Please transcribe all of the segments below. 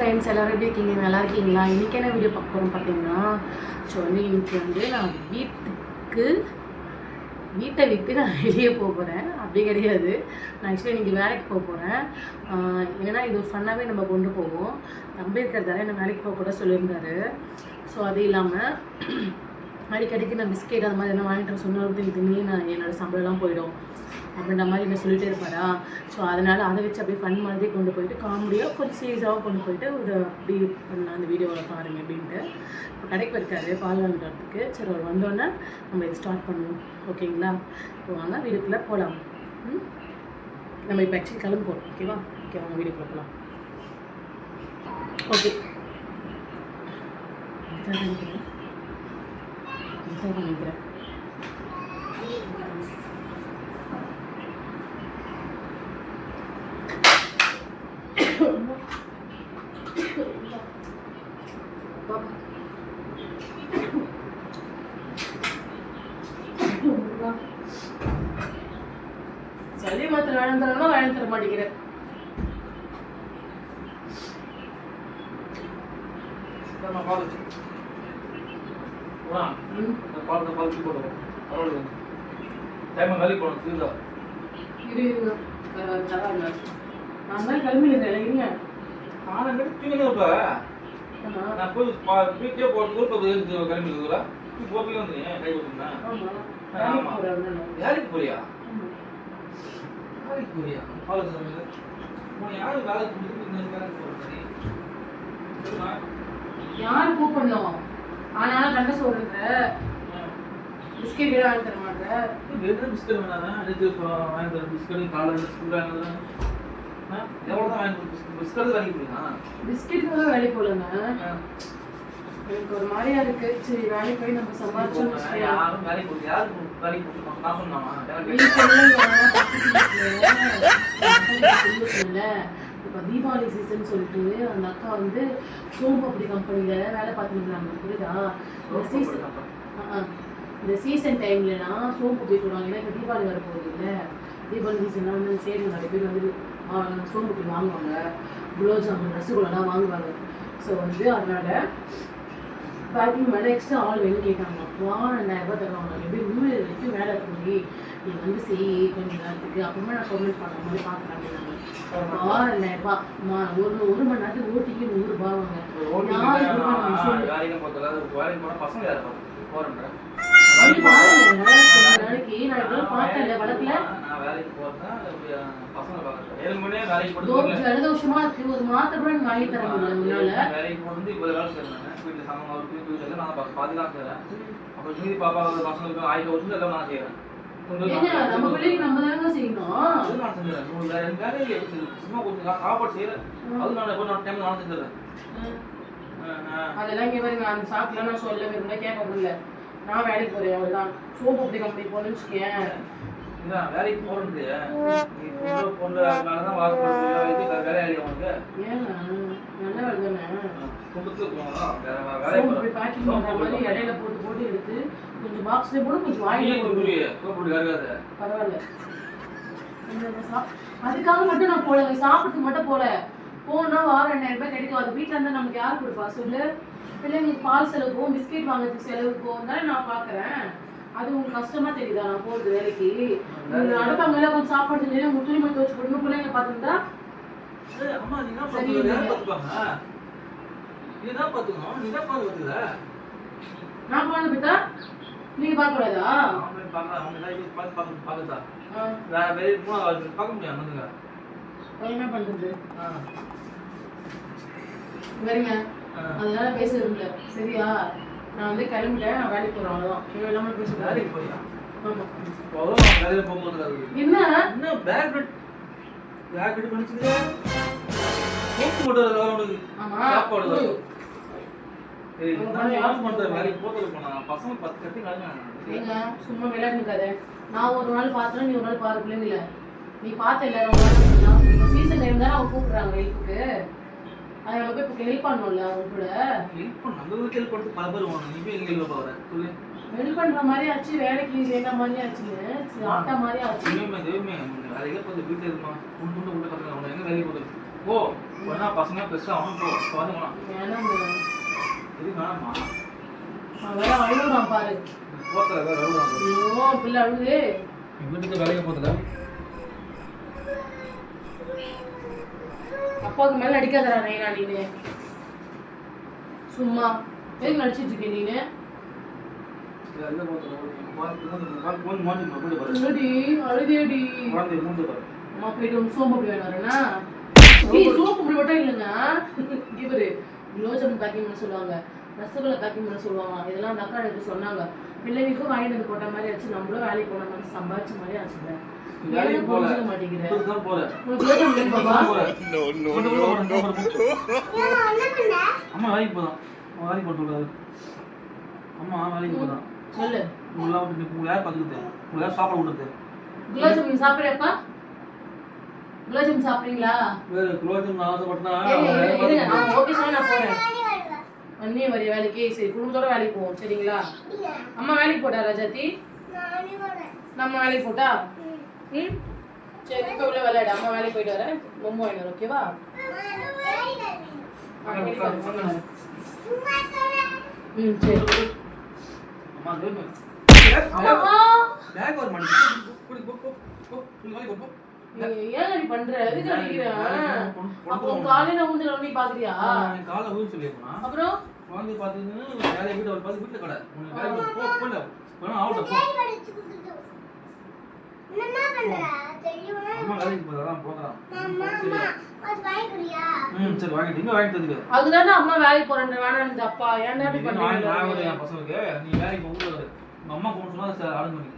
Friends எல்லோரும் எப்படி இருக்கீங்க? நல்லா இருக்கீங்களா? இன்றைக்கி என்ன வீடியோ பார்க்க போகிறோம் பார்த்தீங்கன்னா ஸோ வந்து இன்னைக்கு வந்து நான் வீட்டுக்கு வீட்டை விட்டு நான் வெளியே போக போகிறேன் அப்படி கிடையாது. நான் ஆக்சுவலி இன்றைக்கி வேலைக்கு போக போகிறேன் ஏன்னா இது ஒரு ஃபன்னாகவே நம்ம கொண்டு போவோம். தம்பி இருக்கிறதால என்ன வேலைக்கு போக கூட சொல்லியிருந்தாரு. ஸோ அது இல்லாமல் அடிக்கடிக்கு நான் பிஸ்கெட் அது மாதிரி என்ன வாங்கிட்டு வர சொன்னோம் நான் என்னோடய சம்பளம்லாம் போயிடும். அப்படின்ற மாதிரி என்ன சொல்லிட்டே இருப்பாரா? ஸோ அதனால் அதை வச்சு அப்படியே ஃபன் மாதிரி கொண்டு போயிட்டு காமெடியாக கொஞ்சம் சீரியஸாகவும் கொண்டு போயிட்டு ஒரு அப்படி பண்ணலாம் அந்த வீடியோவில் பாருங்க அப்படின்ட்டு. இப்போ கடைக்கு இருக்காரு பால் வாங்குறதுக்கு. சரி அவர் வந்தோடனே நம்ம இது ஸ்டார்ட் பண்ணுவோம். ஓகேங்களா? இப்போ வாங்க வீடுக்குள்ளே போகலாம் ம்? நம்ம இப்போ ஆக்சுவலி கிளம்பு போகிறோம் ஓகேவா ஓகே வாங்க வீடுக்குள்ளே போகலாம் ஓகே நினைக்கிறேன். நினைக்கிறேன் சளி மாத்திரை வேணும் தரனா வேணும் தர மாட்டேங்கிறேன் நம்ம பால் வச்சு போனா ம். இந்த பால் பால் வச்சு போடுவோம் அவ்வளோ டைம் வேலைக்கு போகணும் சீதா இரு இருங்க பரவாயில்ல பரவாயில்ல நான் தான் கிளம்பிடுறேன் இல்லைங்க நான் எங்கிட்ட தூங்கினது இப்போ ஆமா. நான் போய் வீட்டிலே போட்டு ஊருக்கு கிளம்பி போய் வந்தேன் கை ஆமா. வேலைக்கு போறியா. வேலைக்கு போறியா பால் சமையல் உன் யாரும் வேலைக்கு முடிஞ்சு இந்த வேலைக்கு போகிறேன் யார் கூப்பிடணும்? ஆனாலும் கண்ட சொல்றேன் பிஸ்கெட் கூட வாங்கி தர மாட்டேன் வெறும் பிஸ்கட் வேணாம் எனக்கு இப்போ வாங்கி தரேன் பிஸ்கட் காலையில் பிஸ்கட் வாங்கி தரேன் எவ்வளோ தான் வாங்கி கொடுத்து பிஸ்கட்? வாங்கி கொடுங்க பிஸ்கெட் கூட வேலைக்கு போகலங்க எனக்கு ஒரு மாதிரியா இருக்கு. சரி வேலைக்கு போய் நம்ம சம்பாதிச்சோம் யாரும் வேலைக்கு கொடுத்து யாரு வேலைக்கு நான் சொன்னாமா இப்போ தீபாவளி சீசன் சொல்லிட்டு அந்த அக்கா வந்து சோம்பு அப்படி கம்பெனில வேலை பார்த்துருந்தாங்க. புரியுதா? இந்த சீசன் இந்த சீசன் டைம்லலாம் சோம்பு போய் சொல்லுவாங்க ஏன்னா இப்போ தீபாவளி வர போகுது இல்லை. தீபாவளி சீசன்லாம் வந்து சேரு நிறைய பேர் வந்து சோம்பு போய் வாங்குவாங்க. குலோப் ஜாமுன் ரசகுல்லாம் வாங்குவாங்க. ஸோ வந்து அதனால பேக்கிங் மேலே எக்ஸ்ட்ரா ஆள் வேணும் கேட்டாங்க வா ரெண்டாயிரம் ரூபாய் தருவாங்க எப்படி உண்மை வரைக்கும் வேலை இருக்கு நீ வந்து செய் கொஞ்ச நேரத்துக்கு அப்புறமா நான் கமெண்ட் பண்ண மாதிரி பார்க்குறேன் அப்படின்னாங்க மா ஒரு ஒரு மணி நேரத்துக்கு ஓட்டிக்கு நூறு ரூபாய் வாங்க யாருக்கு ரூபாய் நம்ம வேலைக்கு ஜலதோஷமா இருக்கு. ஒரு மாத்திரை கூட வாங்கி தர முடியல வேலைக்கு வேலை செய்யறேன் வீட்டு நான் பார்த்து பாதி அப்புறம் மீதி பாப்பா பசங்களுக்கு ஆயிரம் வருஷம் எல்லாம் நான் செய்கிறேன் நம்ம பிள்ளைக்கு நம்ம தானே செய்யணும். வேற சும்மா கொஞ்சம் சாப்பாடு செய்யறேன் அது நான் நான் டைம் நான் செஞ்சிடறேன் அதெல்லாம் இங்கே பாருங்க அந்த நான் சொல்ல விரும்பல கேட்க முடியல. நான் வேலைக்கு போறேன் அவ்வளவுதான் சோப்பு அப்படி கம்பெனி போனேன்னு வச்சுக்கேன். வேலைக்கு போறது பொண்ணு பொண்ணு தான் வாசல் இது வேலையாளி உனக்கு? ஏன் நல்ல வேலை தானே குடும்பத்துக்கு போகணும் வேற வேலை சோப்பு அப்படி பேக்கிங் பண்ற மாதிரி இடையில போட்டு போட்டு எடுத்து கொஞ்சம் பாக்ஸ்ல போட்டு கொஞ்சம் கருகாது பரவாயில்ல. அதுக்காக மட்டும் நான் போல சாப்பிட்றதுக்கு மட்டும் போல. போனா வாரம் ரெண்டாயிரம் ரூபாய் கிடைக்கும். அது வீட்ல இருந்தா நமக்கு யார் கொடுப்பா? சொல்லு. பிள்ளைங்களுக்கு பால் செலவுக்கும் பிஸ்கெட் வாங்குறதுக்கு செலவுக்கும் தானே நான் பாக்குறேன். அது உங்களுக்கு கஷ்டமா தெரியுதா? நான் போறது வேலைக்கு. நீங்க அடுப்பாங்கல கொஞ்சம் சாப்பாடு செஞ்சு உங்க துணி மட்டும் வச்சு கொடுங்க பிள்ளைங்க பாத்துக்கிட்டா? அம்மா நீ தான் சரி, பார்த்துக்கோ இல்லையா? பார்த்துப்பாங்க நீ தான் பார்த்துக்கணும் நீ தான் பார்த்து பார்த்துக்கல நான் பாத்து பார்த்தா நீங்க பார்க்க கூடாதா என்ன பண்றது? வரீங்க. அதனால பேச விரும்பல சரியா? நான் வந்து கிளம்பிட்டேன் நான் வேலைக்கு போறேன் அவ்வளவுதான். இவன் இல்லாம பேச வேலைக்கு போறியா? என்ன? என்ன பேக் பேக் பெட் பண்ணிச்சுக்கிற சோப்பு மட்டும் அதில் உனக்கு. ஆமா. சாப்பாடு சும்மா விளையாடுக்காத நான் ஒரு நாள் பார்த்தேன் நீ ஒரு நாள் பாரு பிள்ளைங்கள. நீ பார்த்த இப்போ சீசன் டைம் தானே அவங்க கூப்பிடுறாங்க ஹெல்ப்புக்கு அதை இப்போ ஹெல்ப் பண்ணணும்ல அவங்க கூட? ஹெல்ப் பண்ண நம்ம வீட்டில் ஹெல்ப் பண்ணிட்டு பல பேர் வாங்க நீ போய் எங்கே ஹெல்ப் போகிற சொல்லு. ஹெல்ப் பண்ற மாதிரி ஆச்சு வேலைக்கு சேர்ந்த மாதிரி ஆச்சுன்னு. சாப்பிட்ட மாதிரி ஆச்சு. தெய்வமே தெய்வமே. வேலைக்கே போகுது வீட்டில் இருக்குமா? துண்டு துண்டு உள்ள கற்றுக்கலாம் அவனை எங்கே வேலைக்கு போகுது போ. போனா பசங்க பெருசா அவன் போ. பாருங்களா வேணாம் இது வேணாமா வேற அழுகுறான் பாரு. போத்தல வேற அழுவாங்க ஐயோ பிள்ளை அழுது. வீட்டுக்கு வேலைக்கு போத்தல? அப்பாவுக்கு மேல நடிக்காதடா நைனா நீனு. சும்மா. எதுக்கு நடிச்சிட்டு இருக்க நீனு? அழுதியடி. அம்மா போயிட்டு சோம்பு அப்படி ஏய் சோப்பு அப்படி மட்டும் இல்லைங்க. இவரு குலோஜம் பேக்கிங் பண்ண சொல்லுவாங்க. ரசகுல்லா பேக்கிங் பண்ண சொல்லுவாங்க. இதெல்லாம் அந்த அக்கா எனக்கு சொன்னாங்க. பிள்ளைங்களுக்கும் வாங்கிட்டு வந்து போட்ட மாதிரி ஆச்சு. நம்மளும் வேலைக்கு போன மாதிரி சம்பாதிச்ச மாதிரி ஆச்சுங்க வேலைக்கு வேணும் பாப்பா? அம்மா வேலைக்கு போதான். அவன் வேலைக்கு போக சொல்றாரு. அம்மா வேலைக்கு போதான். சொல்லு. விட்டு உங்களை யார் பார்த்துக்கிட்டு உங்களை யார் சாப்பாடு விடுறது குலோஜம் சாப்பிடுறியாப்பா? குலோஜம் சாப்பிடுறீங்களா? வேற குலோஜம் ஆசைப்பட்டா ஓகே நான் போறேன். அண்ணே வரிய வேலைக்கு சரி குடும்பத்தோட வேலைக்கு போவோம் சரிங்களா? அம்மா வேலைக்கு போட்டா ராஜாத்தி? நம்ம வேலைக்கு போட்டா? ம்? சரி இப்போ உள்ள விளையாடு. அம்மா வேலைக்கு போயிட்டு வரேன். பொம்மை வாங்கிட்டு வரேன் ஓகேவா வாங்க. ம் சரி. நீ நீ ஏன் பண்ற? எதுக்கு அடிக்கிற. அப்போ காலையில ஊந்து நீ பாக்குறியா? அப்புறம்? குழந்தை பார்த்துன்னு வேலையை விட்டு அவர் பார்த்து வீட்டில் கடை உனக்கு வேலைக்கு போ போல வேணா ஆகட்டும் போ. அம்மா வேலைக்கு போதான் போதான் ம் சரி வாங்கிட்டு இங்கே வாங்கிட்டு வந்துரு. அதுதானே அம்மா வேலைக்கு போறேன் வேணாம் அப்பா. ஏன்டா இப்படி நீ வாங்கி நான் பண்றீங்க என் பசங்களுக்கு. நீ வேலைக்கு போக கூடாது உங்க அம்மா பொண்ணு சொன்னா சார் பண்ணி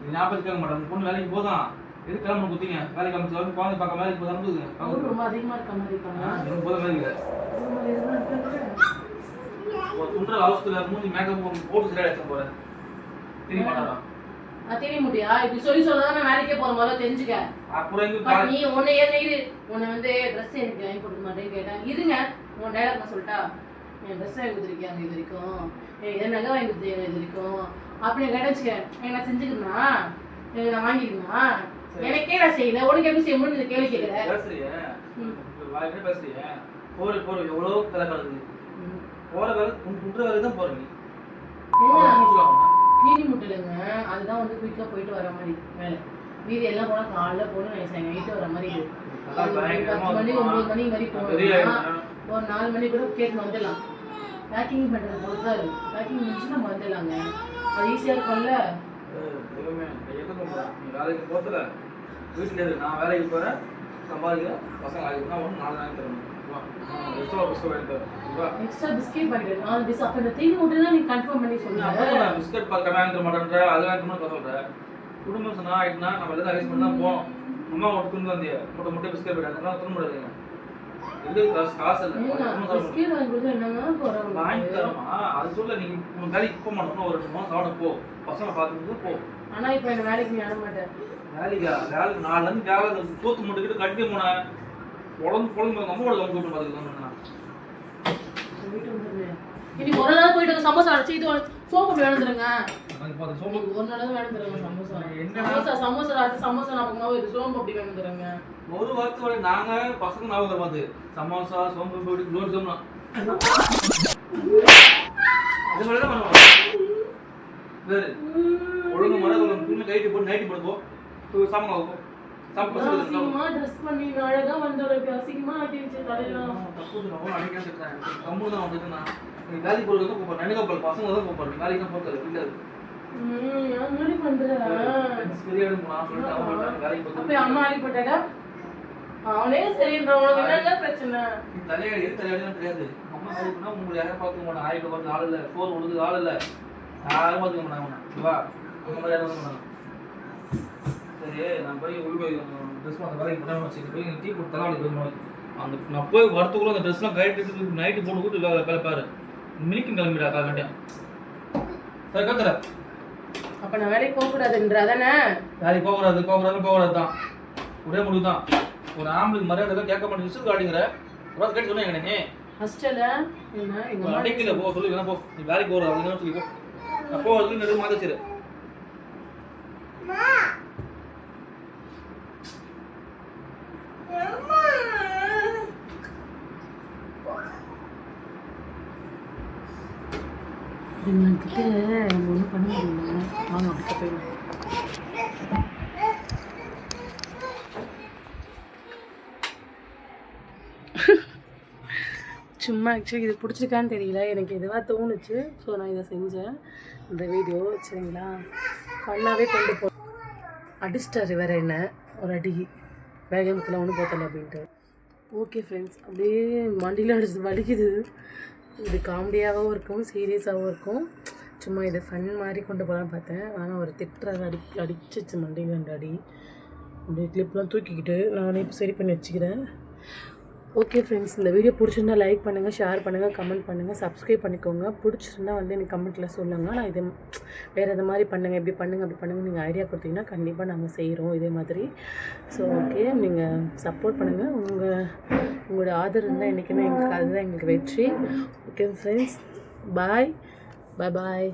நீ ஞாபகம் கேட்க மாட்டேன். அந்த பொண்ணு வேலைக்கு போதான். எது கிளம்ப குத்திங்க வேலைக்கு அமைச்சு வந்து குழந்தை பார்க்க வேலைக்கு போதான் அவரு ரொம்ப அதிகமா இருக்க மாதிரி இருக்காங்க. போத மாதிரி இல்லை துண்டுற அவசரத்துல மூஞ்சி மேக்கப் போட்டு சரியா எடுத்து போறேன். தெரிய மாட்டாரா? அது தெரிய முடியா? இப்படி சொல்லி நான் வேலைக்கே போற முதல்ல தெரிஞ்சுக்க. அப்புறம் எங்க நீ உன்னை ஏன் இரு. உன்னை வந்து ட்ரெஸ் எனக்கு வாங்கி கொடுக்க மாட்டேன்னு கேட்டேன் இருங்க. உன் டைலாக் நான் சொல்லிட்டா என் ட்ரெஸ் வாங்கி கொடுத்துருக்கியாங்க இது வரைக்கும்? இதை நகை வாங்கி கொடுத்துருக்கீங்க இது வரைக்கும்? அப்படி கேட்ட வச்சுக்க. நான் செஞ்சுக்கணுமா? எனக்கு நான் வாங்கிக்கணுமா? எனக்கே நான் செய்யல. உனக்கு எப்படி செய்ய முடியும் கேள்வி கேட்குற? பேசுறிய. போற போற எவ்வளோ வேலை ம். போற வேலை குன் குன்ற வேலை தான் போற நீ. ஏங்க, அவன் சொல்லுவாங்க. கிளீனி முட்டையிலங்க அதுதான் வந்து குயிக்காக போயிட்டு வர மாதிரி வேலை. மீதி எல்லாம் போனால் காலைல போகணும் நைட்டு வர மாதிரி. பத்து மணி? ஒன்பது மணி மாதிரி போகணும்னா ஆயிடும். ஒரு நாலு மணி கூட கேட்டு வந்துடலாம். பேக்கிங் பண்ணுறது பொறுத்தா இருக்கு. பேக்கிங் முடிச்சு நம்ம வந்துடலாங்க அது ஈஸியாக இருக்கும்ல? ஏய், தெய்வமே, நீ வேலைக்கு போறதுல வீட்டில் இரு நான் வேலைக்கு போகிறேன் சம்பாதிக்கிறேன் பசங்க வேலைக்கு நான் ஒன்று நாலு நாளைக்கு தரணும் எக்ஸ்ட்ரா பிஸ்கட் வாங்கி தரேன் எக்ஸ்ட்ரா பிஸ்கெட் பாக்கெட் நாலு அப்போ இந்த தீனி நீ கன்ஃபார்ம் பண்ணி நான் சொல்லுங்க பிஸ்கட் பாக்க வாங்கி தர மாட்டேன்ற அது வாங்கி குடும்பம் சொன்னா ஆயிட்டுனா நம்ம எல்லாம் அரேஞ்ச் பண்ணி தான் அம்மா ஒரு துண்டு வந்தியா முட்டை முட்டை பிஸ்கட் போயிட்டாங்க திரும்ப முடியாதுங்க வாங்கி தரமா அது சொல்ல நீ உன் வேலைக்கு போக மாட்டோம் ஒரு ரெண்டு சாப்பிட போ. பசங்க பார்த்துட்டு போ. ஆனால் இப்போ என்ன வேலைக்கு அனுப்ப மாட்டேன் வேலைக்கா? வேலைக்கு நாலுல இருந்து வேலை தூத்து முட்டுக்கிட்டு கட்டி போனேன் உடம்பு பொழுது அம்மாவோட கம்பு கூட்டு பார்த்துக்கலாம் வீட்டு வந்துருங்க. இன்னைக்கு ஒரு நாள் போயிட்டு சமோசா அரைச்சி இது சோப்பு வேணுந்துருங்க பார்த்து சோம்பு ஒரு நாள் வேணுந்துருங்க சமோசா? சமோசா சமோசா சமோசா நமக்கு இது சோம்பு அப்படி வேணுந்துருங்க ஒரு வாரத்தோட நாங்க பசங்க ஞாபகம் பார்த்து சமோசா சோம்பு போயிட்டு குலோப் ஜாமுன் அது மாதிரி தான் பண்ணுவோம்? வேறு. ஒழுங்கு மழை துணி கைட்டு போட்டு நைட்டு போடுவோம் சாமான் ஆகும் அசிங்கமா ட்ரெஸ் பண்ணி அழகா வந்தவளுக்கு அசிங்கமா ஆட்டி வச்சு தலையெல்லாம். தப்பு ரொம்ப அடிக்காம இருக்கேன் கம்மு தான் வந்துட்டு நான் வேலைக்கு போகிறது தான் கூப்பிடுறேன். நினைக்கப்பல் பசங்க தான் கூப்பிடுறேன். வேலைக்கு தான் போகிறது வீட்டில் அவனே சரின்ற உனக்கு என்னங்க பிரச்சனை? தலையாடி தலையாடிலாம் தெரியாது. அம்மா உங்களுக்கு யாரும் பார்த்துக்க மாட்டாங்க. ஆயிரம் பார்த்து ஆள் இல்லை. சோறு கொடுத்து ஆள் இல்லை. யாரும் பார்த்துக்க மாட்டாங்க. வா. அந்த மாதிரி யாரும் மாட்டாங்க. சரி நான் போய் உள்ள போய் ட்ரெஸ் மாற்ற வேலைக்கு போனேன் வச்சுட்டு போய் டீ தலைவாடி போய் அந்த நான் போய் வரத்துக்குள்ள அந்த ட்ரெஸ்லாம் கட்டிட்டு நைட்டு போட்டு கூட்டு வேலை வேலை பாரு. மினிக்கும் கிளம்பிடா காக்காட்டியா சரி கத்துற அப்ப நான் வேலைக்கு போகக்கூடாதுன்றா தானே வேலைக்கு போக போகக்கூடாது போகக்கூடாது தான் ஒரே முடிவு தான் ஒரு ஆம்பளுக்கு மரியாதை கேட்க மாட்டேன் விசில் காட்டுங்கிற ஒரு கேட்டு சொன்னேன் எனக்கு. நீ என்ன எங்கள் அடைக்கல போ சொல்லி வேணா போ. நீ வேலைக்கு போகிற அவங்க சொல்லி போ. நான் போகிறதுக்கு நிறைய மாதச்சிரு என்கிட்ட சும்மா ஆக்சுவலி இது பிடிச்சிருக்கான்னு தெரியல. எனக்கு எதுவாக தோணுச்சு. ஸோ நான் இதை செஞ்சேன். இந்த வீடியோ சரிங்களா? ஃபன்னாகவே கொண்டு போ அடிச்சிட்டாரு வேற என்ன? ஒரு அடி. வேகமத்தில் ஒன்று போத்தல அப்படின்ட்டு. ஓகே ஃப்ரெண்ட்ஸ் அப்படியே மண்டியில் அடிச்சு வலிக்குது. இது காமெடியாகவும் இருக்கும் சீரியஸாகவும் இருக்கும். சும்மா இதை ஃபன் மாதிரி கொண்டு போகலாம் பார்த்தேன். ஆனால் ஒரு திட்டுறது அடி அடிச்சிச்சு மண்டியில் ரெண்டு அடி. அப்படியே கிளிப்லாம் தூக்கிக்கிட்டு நானே இப்போ சரி பண்ணி வச்சுக்கிறேன். ஓகே ஃப்ரெண்ட்ஸ் இந்த வீடியோ பிடிச்சிருந்தா லைக் பண்ணுங்கள் ஷேர் பண்ணுங்கள் கமெண்ட் பண்ணுங்கள் சப்ஸ்கிரைப் பண்ணிக்கோங்க. பிடிச்சிருந்தா வந்து எனக்கு கமெண்ட்டில் சொல்லுங்கள் நான் இது வேறு எது மாதிரி பண்ணுங்கள் இப்படி பண்ணுங்கள் அப்படி பண்ணுங்கள் நீங்கள் ஐடியா கொடுத்தீங்கன்னா கண்டிப்பாக நாங்கள் செய்கிறோம் இதே மாதிரி. ஸோ ஓகே நீங்கள் சப்போர்ட் பண்ணுங்கள் உங்கள் உங்களோட ஆதரவு இருந்தால் என்றைக்குமே எங்களுக்கு அதுதான் எங்களுக்கு வெற்றி. ஓகே ஃப்ரெண்ட்ஸ் பாய் பாய் பாய்